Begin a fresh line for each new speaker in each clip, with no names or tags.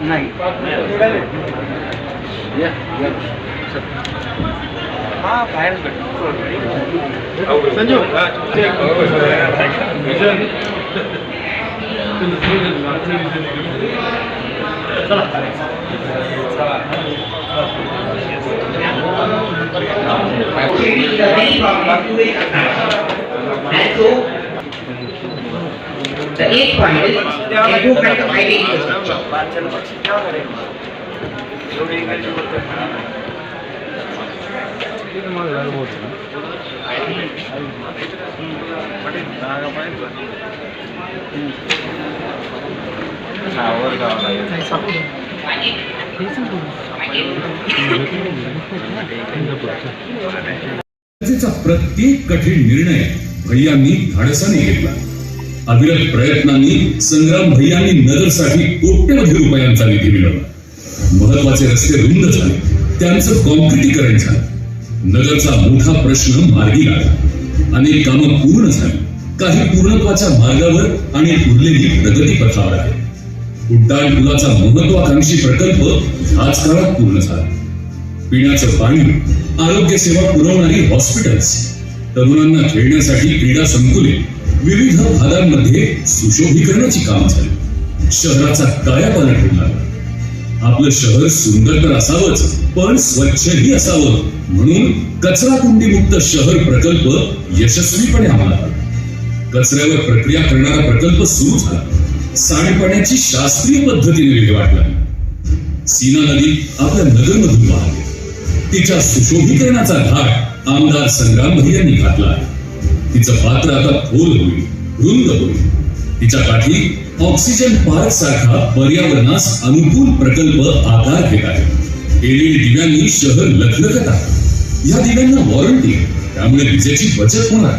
नाही हां बाहेर Sanju And so the eighth point is improvement of ID infrastructure.
प्रत्येक कठीण निर्णय भैयांनी धाडसाने घेतला अविरत प्रयत्नांनी संग्राम भैयांनी नगरसाठी कोट्यवधी रुपयांचा निधी मिळवला. महत्त्वाचे रस्ते रुंद झाले. त्यांचं कॉन्क्रिटीकरण झालं. नगरचा मोठा प्रश्न मार्गी लागला. अनेक कामं पूर्ण झाली. काही पूर्णत्वाच्या मार्गावर आणि उरलेली प्रगती पथावर आहे. उड्डाण पुलाचा महत्वाकांक्षी प्रकल्प ह्याच काळात पूर्ण झाला. पिण्याचं पाणी आरोग्य सेवा पुरवणारी हॉस्पिटल्स तरुणांना खेळण्यासाठी क्रीडा संकुले विविध भागांमध्ये सुशोभीकरणाची काम झाली. शहराचा कायापालट होणार आपलं शहर सुंदर तर असावंच पण स्वच्छही असावं म्हणून कचरा कुंडी मुक्त शहर प्रकल्प यशस्वीपणे आम्हाला आला. कचऱ्यावर प्रक्रिया करणारा प्रकल्प सुरू झाला. सांडपाण्याची शास्त्रीय पद्धतीने विल्हेवाट लागली. सीना नदी आपल्या नगरमधून वाहते. तिच्या सुशोभीकरणाचा घाट आमदार संग्राम भैयांनी घातला आहे. तिचं पात्र आता खोल होईल रुंद होईल. तिच्या काठी ऑक्सिजन पार्क सारखा पर्यावरणास अनुकूल प्रकल्प आकार घेत आहे. एलईडी दिव्यांनी शहर लखलखत आहे. या दिव्यांना वॉरंटी त्यामुळे विजेची बचत होणार.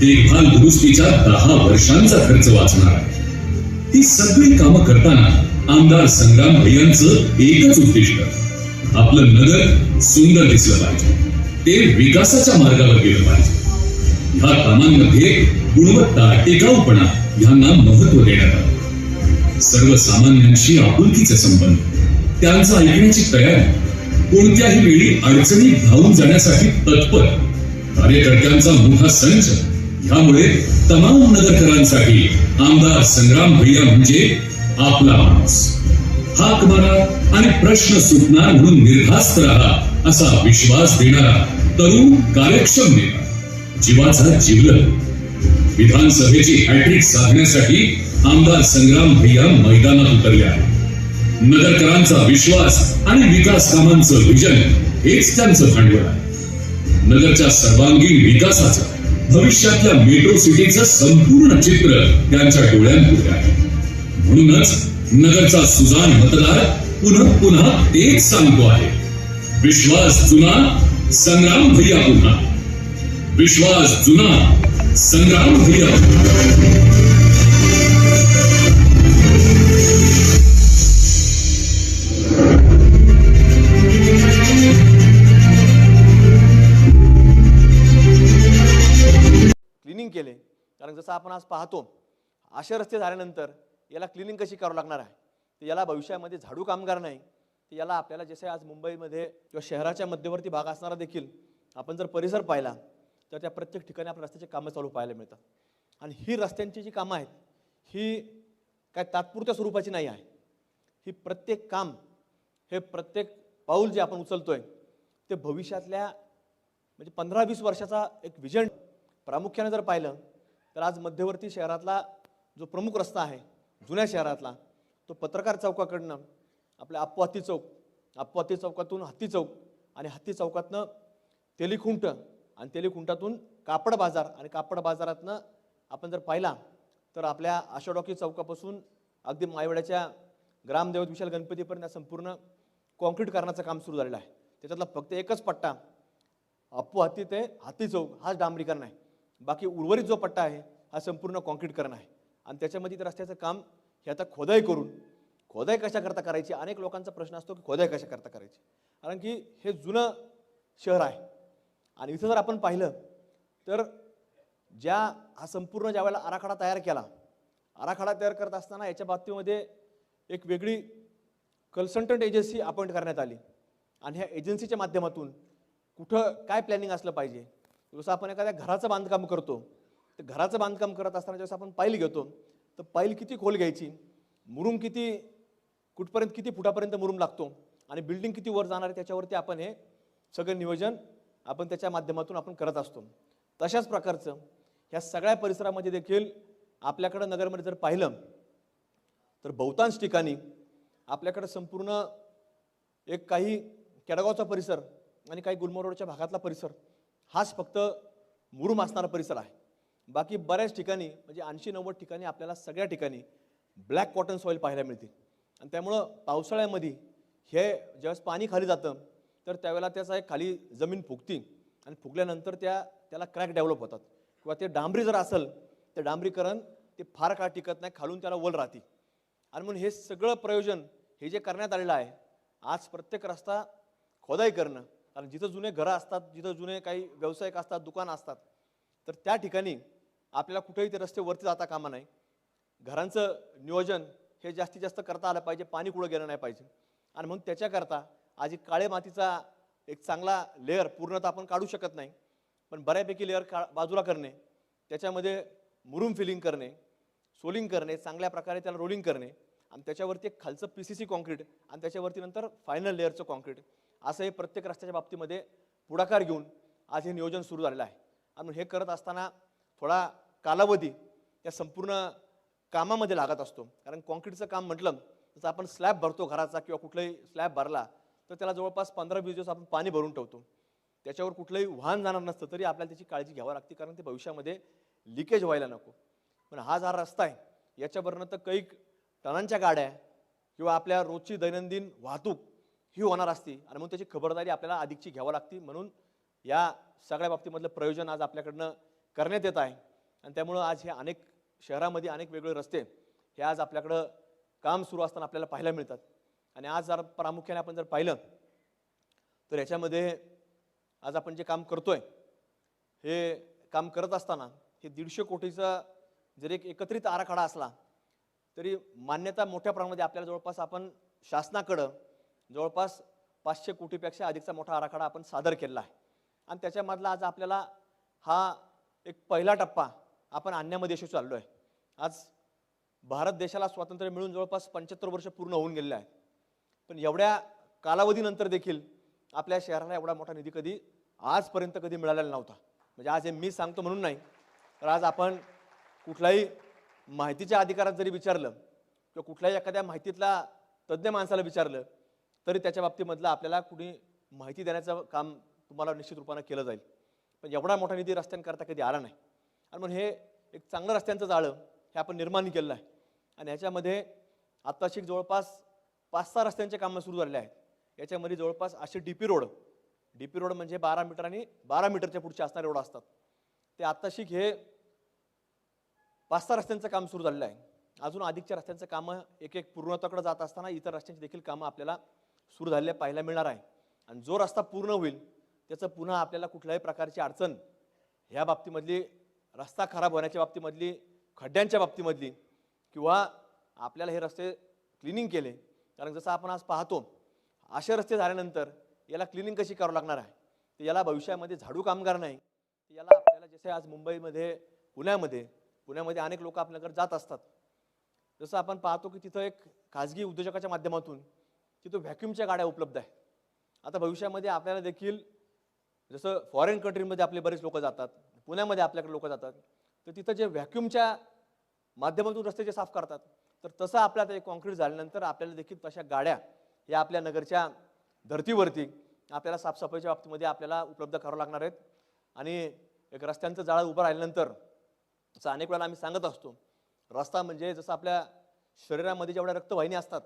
देखभाल दुरुस्तीच्या दहा वर्षांचा खर्च वाचणार. आहे ही सगळी कामं करताना आमदार संग्राम भैयांचं एकच उद्दिष्ट आपलं नगर सुंदर दिसलं पाहिजे. ते विकासाच्या मार्गावर गेलं पाहिजे. ह्या कामांमध्ये गुणवत्ता टिकाऊपणा ह्यांना महत्त्व देण्यात आलं. सर्वसामान्यांशी आपुलकीचे संबंध त्यांचं ऐकण्याची तयारी कोणत्याही वेळी अडचणीत धावून जाण्यासाठी तत्पर कार्यकर्त्यांचा मोठा संच ह्यामुळे तमाम नगरकरांसाठी आमदार संग्राम भैया म्हणजे आपला माणूस. हाक मारा आणि प्रश्न सुटणार म्हणून निर्धास्त राहा असा विश्वास देणारा तरुण कार्यक्षम नेता. जीवाचा जिवलग विधानसभेची हॅट्रिक साधण्यासाठी आमदार संग्राम भैया मैदानात उतरल्या नगरकरांचा विश्वास आणि विकास कामांचं विजन हेच त्यांचं भांडवल आहे. नगरच्या सर्वांगीण विकासाचं भविष्यातल्या मेट्रो सिटीचं संपूर्ण चित्र त्यांच्या डोळ्यांपुढे आहे. म्हणूनच नगरचा सुजान मतदार पुन्हा पुन्हा तेच सांगतो आहे. विश्वास जुना संग्राम भैया पुन्हा. विश्वास जुना संग्राम भैया
क्लिनिंग केले. कारण जसं आपण आज पाहतो असे रस्ते झाल्यानंतर याला क्लिनिंग कशी करावं लागणार आहे? तर याला भविष्यामध्ये झाडू कामगार नाही. तर याला आपल्याला जसे आज मुंबईमध्ये किंवा शहराच्या मध्यवर्ती भाग असणारा देखील आपण जर परिसर पाहिला तर त्या प्रत्येक ठिकाणी आपल्या रस्त्याची कामं चालू पाहायला मिळतात. आणि ही रस्त्यांची जी कामं आहेत ही काय तात्पुरत्या स्वरूपाची नाही आहे. ही प्रत्येक काम हे प्रत्येक पाऊल जे आपण उचलतो आहे ते भविष्यातल्या म्हणजे पंधरा वीस वर्षाचा एक विजन प्रामुख्याने जर पाहिलं तर आज मध्यवर्ती शहरातला जो प्रमुख रस्ता आहे जुन्या शहरातला तो पत्रकार चौकाकडनं आपल्या अप्पू चौक अप्पू चौकातून हत्ती चौक आणि हत्ती चौकातनं तेलिखुंट आणि तेलीकुंटातून कापड बाजार आणि कापड बाजारातनं आपण जर पाहिला तर आपल्या आशाडॉकी चौकापासून अगदी मायवड्याच्या ग्रामदैवत विशाल गणपतीपर्यंत संपूर्ण कॉन्क्रीट करण्याचं काम सुरू झालेलं आहे. त्याच्यातला फक्त एकच पट्टा अप्पू हत्ती ते हत्ती चौक हाच डांबरीकरण आहे. बाकी उर्वरित जो पट्टा आहे हा संपूर्ण कॉन्क्रीटकरण आहे. आणि त्याच्यामध्ये तर रस्त्याचं काम हे आता खोदाई करून खोदाई कशा करता करायची? अनेक लोकांचा प्रश्न असतो की खोदाई कशा करता करायची? कारण की हे जुनं शहर आहे. आणि इथं जर आपण पाहिलं तर ज्या हा संपूर्ण ज्या वेळेला आराखडा तयार केला आराखडा तयार करत असताना याच्या बाबतीमध्ये एक वेगळी कन्सल्टंट एजन्सी अपॉइंट करण्यात आली. आणि ह्या एजन्सीच्या माध्यमातून कुठं काय प्लॅनिंग असलं पाहिजे? जसं आपण एखाद्या घराचं बांधकाम करतो तर घराचं बांधकाम करत असताना जसं आपण पाईल घेतो तर पाईल किती खोल घ्यायची? मुरुम किती कुठपर्यंत किती फुटापर्यंत मुरुम लागतो? आणि बिल्डिंग किती वर जाणार आहे त्याच्यावरती आपण हे सगळं नियोजन आपण त्याच्या माध्यमातून आपण करत असतो. तशाच प्रकारचं ह्या सगळ्या परिसरामध्ये देखील आपल्याकडं नगरमध्ये जर पाहिलं तर बहुतांश ठिकाणी आपल्याकडं संपूर्ण एक काही केडगावचा परिसर आणि काही गुलमोहर भागातला परिसर हाच फक्त मुरुम असणारा परिसर आहे. बाकी बऱ्याच ठिकाणी म्हणजे ऐंशी नव्वद ठिकाणी आपल्याला सगळ्या ठिकाणी ब्लॅक कॉटन सॉईल पाहायला मिळते. आणि त्यामुळं पावसाळ्यामध्ये हे ज्यावेळेस पाणी खाली जातं तर त्यावेळेला त्याचा एक खाली जमीन फुगती आणि फुगल्यानंतर त्या त्याला क्रॅक डेव्हलप होतात. किंवा ते डांबरी जर असेल तर डांबरीकरण ते फार काळ टिकत नाही खालून त्याला वल राहते. आणि म्हणून हे सगळं प्रयोजन हे जे करण्यात आलेलं आहे आज प्रत्येक रस्ता खोदाई करणं कारण जिथं जुने घरं असतात जिथं जुने काही व्यावसायिक असतात दुकानं असतात तर त्या ठिकाणी आपल्याला कुठेही ते रस्ते वरती जाता कामा नाही. घरांचं नियोजन हे जास्तीत जास्त करता आलं पाहिजे पाणी कुठं गेलं नाही पाहिजे. आणि म्हणून त्याच्याकरता आज एक काळे मातीचा एक चांगला लेअर पूर्णतः आपण काढू शकत नाही. पण बऱ्यापैकी लेअर का बाजूला करणे त्याच्यामध्ये मुरूम फिलिंग करणे सोलिंग करणे चांगल्या प्रकारे त्याला रोलिंग करणे आणि त्याच्यावरती एक खालचं पी सी सी कॉन्क्रीट आणि त्याच्यावरती नंतर फायनल लेअरचं कॉन्क्रीट असं हे प्रत्येक रस्त्याच्या बाबतीमध्ये पुढाकार घेऊन आज हे नियोजन सुरू झालेलं आहे. आणि हे करत असताना थोडा कालावधी या संपूर्ण कामामध्ये लागत असतो. कारण कॉन्क्रीटचं काम म्हटलं जसं आपण स्लॅब भरतो घराचा किंवा कुठलाही स्लॅब भरला तर त्याला जवळपास पंधरा वीस दिवस आपण पाणी भरून ठेवतो. त्याच्यावर कुठलंही वाहन जाणार नसतं तरी आपल्याला त्याची काळजी घ्यावी लागते कारण ते भविष्यामध्ये लिकेज व्हायला नको. पण हा जो रस्ता आहे. याच्यावरनं तर कैक टनांच्या गाड्या किंवा आपल्या रोजची दैनंदिन वाहतूक ही होणार असती. आणि म्हणून त्याची खबरदारी आपल्याला अधिकची घ्यावी लागते. म्हणून या सगळ्या बाबतीमधलं प्रयोजन आज आपल्याकडनं करण्यात येत आहे. आणि त्यामुळं आज हे अनेक शहरामध्ये अनेक वेगळे रस्ते हे आज आपल्याकडं काम सुरू असताना आपल्याला पाहायला मिळतात. आणि आज जर प्रामुख्याने आपण जर पाहिलं तर याच्यामध्ये आज आपण जे काम करतो आहे हे काम करत असताना हे दीडशे कोटीचा जर एक एकत्रित आराखडा असला तरी मान्यता मोठ्या प्रमाणामध्ये आपल्याला जवळपास आपण शासनाकडं जवळपास पाचशे कोटीपेक्षा अधिकचा मोठा आराखडा आपण सादर केलेला आहे. आणि त्याच्यामधला आज आपल्याला हा एक पहिला टप्पा आपण आणण्यामध्ये यशस्वी चाललो आहे. आज भारत देशाला स्वातंत्र्य मिळून जवळपास पंच्याहत्तर वर्ष पूर्ण होऊन गेलेले आहेत. पण एवढ्या कालावधीनंतर देखील आपल्या शहराला एवढा मोठा निधी कधी आजपर्यंत कधी मिळालेला नव्हता. म्हणजे आज हे मी सांगतो म्हणून नाही तर आज आपण कुठलाही माहितीच्या अधिकारात जरी विचारलं किंवा कुठल्याही एखाद्या माहितीतला तज्ज्ञ माणसाला विचारलं तरी त्याच्या बाबतीमधलं आपल्याला कुणी माहिती देण्याचं काम तुम्हाला निश्चित रूपानं केलं जाईल. पण एवढा मोठा निधी रस्त्यांकरता कधी आला नाही. आणि म्हणून हे एक चांगलं रस्त्यांचं जाळं हे आपण निर्माण केलेलं आहे. आणि ह्याच्यामध्ये आत्ताशी जवळपास पाच सहा रस्त्यांचे कामं सुरू झालेले आहेत. याच्यामध्ये जवळपास असे D P road D P road म्हणजे बारा मीटर आणि बारा मीटरच्या पुढचे असणारे रोड असतात. ते आत्ताशिक हे पाच सहा रस्त्यांचं काम सुरू झालेलं आहे. अजून अधिकच्या रस्त्यांचं कामं एक एक पूर्णत्वाकडे जात असताना इतर रस्त्यांची देखील कामं आपल्याला सुरू झालेल्या पाहायला मिळणार आहे. आणि जो रस्ता पूर्ण होईल त्याचं पुन्हा आपल्याला कुठल्याही प्रकारची अडचण ह्या बाबतीमधली रस्ता खराब होण्याच्या बाबतीमधली खड्ड्यांच्या बाबतीमधली किंवा आपल्याला हे रस्ते क्लिनिंग केले कारण जसं आपण आज पाहतो असे रस्ते झाल्यानंतर याला क्लिनिंग कशी करावं लागणार आहे? तर याला भविष्यामध्ये झाडू कामगार नाही. तर याला आपल्याला जसे आज मुंबईमध्ये पुण्यामध्ये पुण्यामध्ये अनेक लोक आपल्याकडे जात असतात. जसं आपण पाहतो की तिथं एक खाजगी उद्योजकाच्या माध्यमातून तिथं व्हॅक्यूमच्या गाड्या उपलब्ध आहेत. आता भविष्यामध्ये आपल्याला देखील जसं फॉरेन कंट्रीमध्ये आपले बरेच लोक जातात पुण्यामध्ये आपल्याकडे लोक जातात तर तिथं जे व्हॅक्यूमच्या माध्यमातून रस्ते जे साफ करतात तर तसं आपल्या ते कॉन्क्रीट झाल्यानंतर आपल्याला देखील तशा गाड्या या आपल्या नगरच्या धर्तीवरती आपल्याला साफसफाईच्या बाबतीमध्ये आपल्याला उपलब्ध करावं लागणार आहेत. आणि एक रस्त्यांचं जाळं उभं राहिल्यानंतर असं अनेक वेळेला आम्ही सांगत असतो रस्ता म्हणजे जसं आपल्या शरीरामध्ये जेवढ्या रक्तवाहिनी असतात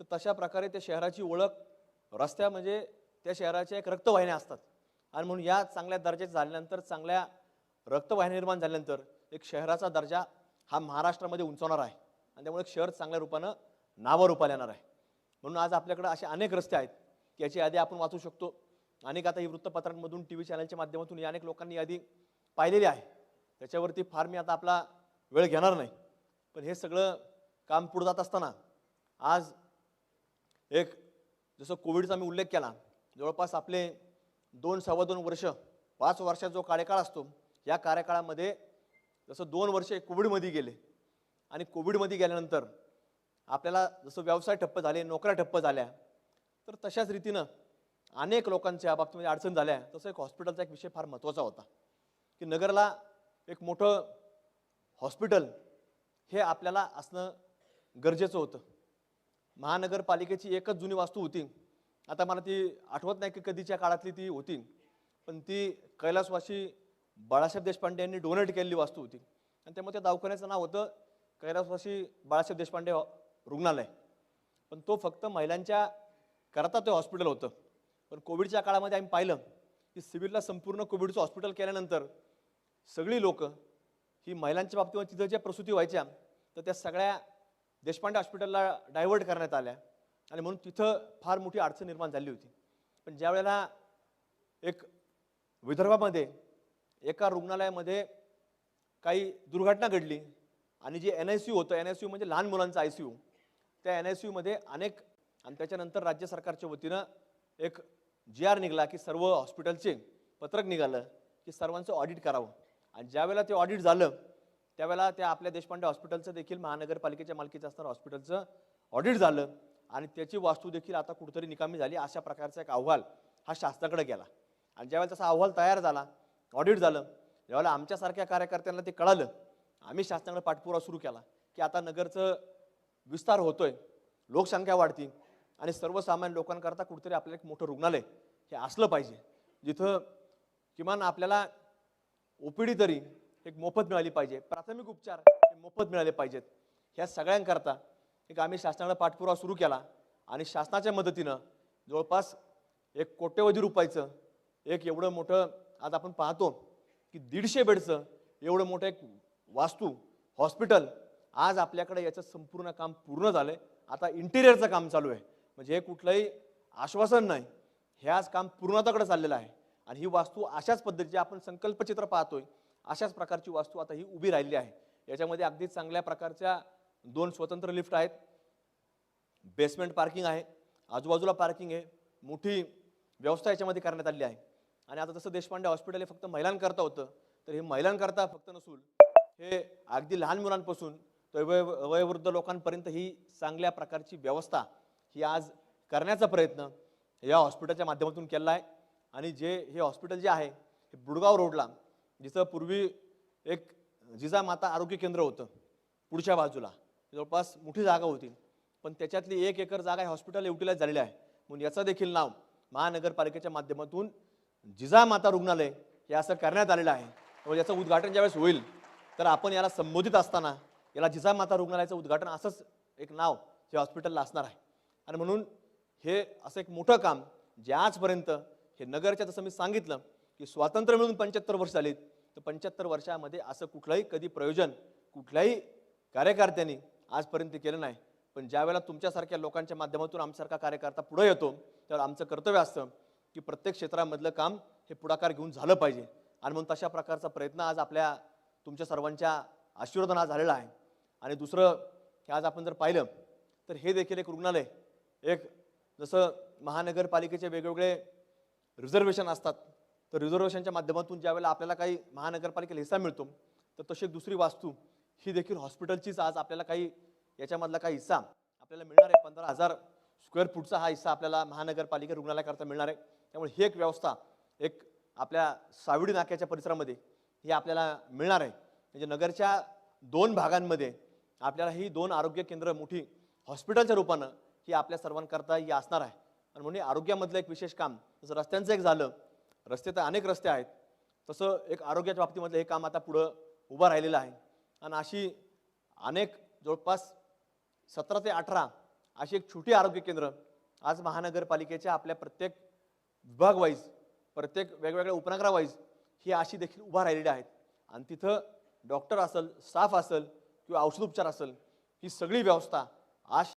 तर तशा प्रकारे त्या शहराची ओळख रस्त्या म्हणजे त्या शहराच्या एक रक्तवाहिन्या असतात. आणि म्हणून या चांगल्या दर्जाच्या झाल्यानंतर चांगल्या रक्तवाहिन्या निर्माण झाल्यानंतर एक शहराचा दर्जा हा महाराष्ट्रामध्ये उंचावणार आहे. आणि त्यामुळे शहर चांगल्या रूपानं नावारूपाला येणार आहे. म्हणून आज आपल्याकडे असे अनेक रस्ते आहेत की याची यादी आपण वाचू शकतो. अनेक आता ही वृत्तपत्रांमधून टी व्ही चॅनलच्या माध्यमातून या अनेक लोकांनी यादी पाहिलेली आहे. त्याच्यावरती फार मी आता आपला वेळ घेणार नाही. पण हे सगळं काम पुढं जात असताना आज एक जसं कोविडचा मी उल्लेख केला जवळपास आपले दोन सव्वा दोन वर्ष पाच वर्षाचा जो कार्यकाळ असतो या कार्यकाळामध्ये जसं दोन वर्ष कोविडमध्ये गेले आणि कोविडमध्ये गेल्यानंतर आपल्याला जसं व्यवसाय ठप्प झाले नोकऱ्या ठप्प झाल्या तर तशाच रीतीनं अनेक लोकांच्या बाबतीमध्ये अडचण झाल्या. तसं एक हॉस्पिटलचा एक विषय फार महत्त्वाचा होता की नगरला एक मोठं हॉस्पिटल हे आपल्याला असणं गरजेचं होतं. महानगरपालिकेची एकच जुनी वास्तू होती. आता मला ती आठवत नाही की कधीच्या काळातली ती होती पण ती कैलासवासी बाळासाहेब देशपांडे यांनी डोनेट केलेली वास्तू होती. आणि त्यामुळे त्या दवाखान्याचं नाव होतं कैलासवासी बाळासाहेब देशपांडे हो- रुग्णालय. पण तो फक्त महिलांच्या करता ते हॉस्पिटल होतं. पण कोविडच्या काळामध्ये आम्ही पाहिलं की सिव्हिलला संपूर्ण कोविडचं हॉस्पिटल केल्यानंतर सगळी लोकं ही महिलांच्या बाबतीमध्ये तिथं ज्या प्रसूती व्हायच्या तर त्या सगळ्या देशपांडे हॉस्पिटलला डायव्हर्ट करण्यात आल्या. आणि म्हणून तिथं फार मोठी अडचण निर्माण झाली होती. पण ज्या वेळेला एक विदर्भामध्ये एका रुग्णालयामध्ये काही दुर्घटना घडली आणि जे एन आय सी यू होतं एन आय सी यू म्हणजे लहान मुलांचं आय सी यू त्या एन आय सी यूमध्ये अनेक आणि त्याच्यानंतर राज्य सरकारच्या वतीनं एक जी आर निघाला की सर्व हॉस्पिटलचे पत्रक निघालं की सर्वांचं ऑडिट करावं. आणि ज्यावेळेला ते ऑडिट झालं त्यावेळेला त्या आपल्या देशपांडे हॉस्पिटलचं देखील महानगरपालिकेच्या मालकीचं असणारं हॉस्पिटलचं ऑडिट झालं आणि त्याची वास्तू देखील आता कुठेतरी निकामी झाली अशा प्रकारचा एक अहवाल हा शासनाकडे गेला. आणि ज्यावेळेला तसा अहवाल तयार झाला ऑडिट झालं ज्यावेळेला आमच्यासारख्या कार्यकर्त्यांना ते कळालं आम्ही शासनाकडे पाठपुरा सुरू केला की आता नगरचं विस्तार होतोय लोकसंख्या वाढती आणि सर्वसामान्य लोकांकरता कुठेतरी आपल्याला एक मोठं रुग्णालय हे असलं पाहिजे. जिथं किमान आपल्याला ओपीडी तरी एक मोफत मिळाली पाहिजे प्राथमिक उपचार हे मोफत मिळाले पाहिजेत. ह्या सगळ्यांकरता एक आम्ही शासनाकडे पाठपुरावा सुरू केला आणि शासनाच्या मदतीनं जवळपास एक कोट्यवधी रुपयाचं एक एवढं मोठं आज आपण पाहतो की दीडशे बेडचं एवढं मोठं एक वास्तू हॉस्पिटल आज आपल्याकडे याचं संपूर्ण काम पूर्ण झालं आहे आता इंटिरियरचं काम चालू आहे. म्हणजे हे कुठलंही आश्वासन नाही. हे आज काम पूर्णताकडे चाललेलं आहे. आणि ही वास्तू अशाच पद्धतीची आपण संकल्पचित्र पाहतोय. अशाच प्रकारची वास्तू आता ही उभी राहिली आहे. याच्यामध्ये अगदी चांगल्या प्रकारच्या दोन स्वतंत्र लिफ्ट आहेत. बेसमेंट पार्किंग आहे. आजूबाजूला पार्किंग आहे. मोठी व्यवस्था याच्यामध्ये करण्यात आली आहे. आणि आता जसं देशपांडे हॉस्पिटल हे फक्त महिलांकरता होतं तर हे महिलांकरता फक्त नसून हे अगदी लहान मुलांपासून तर वय वयोवृद्ध लोकांपर्यंत ही चांगल्या प्रकारची व्यवस्था ही आज करण्याचा प्रयत्न या हॉस्पिटलच्या माध्यमातून केला आहे. आणि जे हे हॉस्पिटल जे आहे हे बुडगाव रोडला जिथं पूर्वी एक जिजामाता आरोग्य केंद्र होतं पुढच्या बाजूला. जवळपास मोठी जागा होती. पण त्याच्यातली एक एकर जागा हे हॉस्पिटल युटिलाइज झालेली आहे. म्हणून याचं देखील नाव महानगरपालिकेच्या माध्यमातून जिजामाता रुग्णालय हे असं करण्यात आलेलं आहे. त्यामुळे याचं उद्घाटन ज्यावेळेस होईल तर आपण याला संबोधित असताना याला जिजामाता रुग्णालयाचं उद्घाटन असंच एक नाव हे हॉस्पिटलला असणार आहे. आणि म्हणून हे असं एक मोठं काम जे आजपर्यंत हे नगरच्या जसं मी सांगितलं की स्वातंत्र्य मिळून पंच्याहत्तर वर्ष झालीत तर पंच्याहत्तर वर्षामध्ये असं कुठलंही कधी प्रयोजन कुठल्याही कार्यकर्त्यांनी आजपर्यंत केलं नाही. पण ज्यावेळेला तुमच्यासारख्या लोकांच्या माध्यमातून आमच्यासारखा कार्यकर्ता पुढे येतो त्यावेळेला आमचं कर्तव्य असतं की प्रत्येक क्षेत्रामधलं काम हे पुढाकार घेऊन झालं पाहिजे. आणि म्हणून तशा प्रकारचा प्रयत्न आज आपल्या तुमच्या सर्वांच्या आशीर्वादन आज झालेला आहे. आणि दुसरं की आज आपण जर पाहिलं तर हे देखील एक रुग्णालय एक जसं महानगरपालिकेचे वेगवेगळे रिझर्वेशन असतात तर रिझर्वेशनच्या माध्यमातून ज्यावेळेला आपल्याला काही महानगरपालिकेला हिस्सा मिळतो तर तशी एक दुसरी वास्तू ही देखील हॉस्पिटलचीच आज आपल्याला काही याच्यामधला काही हिस्सा आपल्याला मिळणार आहे. पंधरा हजार स्क्वेअर फूटचा हा हिस्सा आपल्याला महानगरपालिका रुग्णालयाकरता मिळणार आहे. त्यामुळे ही एक व्यवस्था एक आपल्या सावडी नाक्याच्या परिसरामध्ये हे आपल्याला मिळणार आहे. म्हणजे नगरच्या दोन भागांमध्ये आपल्याला ही दोन आरोग्य केंद्र मोठी हॉस्पिटलच्या रूपानं ही आपल्या सर्वांकरता ही असणार आहे. आणि म्हणजे आरोग्यामधलं एक विशेष काम जसं रस्त्यांचं एक झालं रस्ते तर अनेक रस्ते आहेत. तसं एक आरोग्याच्या बाबतीमधलं हे काम आता पुढं उभं राहिलेलं आहे. आणि अशी अनेक जवळपास सतरा ते अठरा अशी एक छोटी आरोग्य केंद्र आज महानगरपालिकेच्या आपल्या प्रत्येक विभाग वाईज प्रत्येक वेगवेगळ्या उपनगरावाईज ही अशी देखील उभा राहिलेली आहेत. आणि तिथं डॉक्टर असेल स्टाफ असेल किंवा औषधोपचार असेल ही सगळी व्यवस्था आज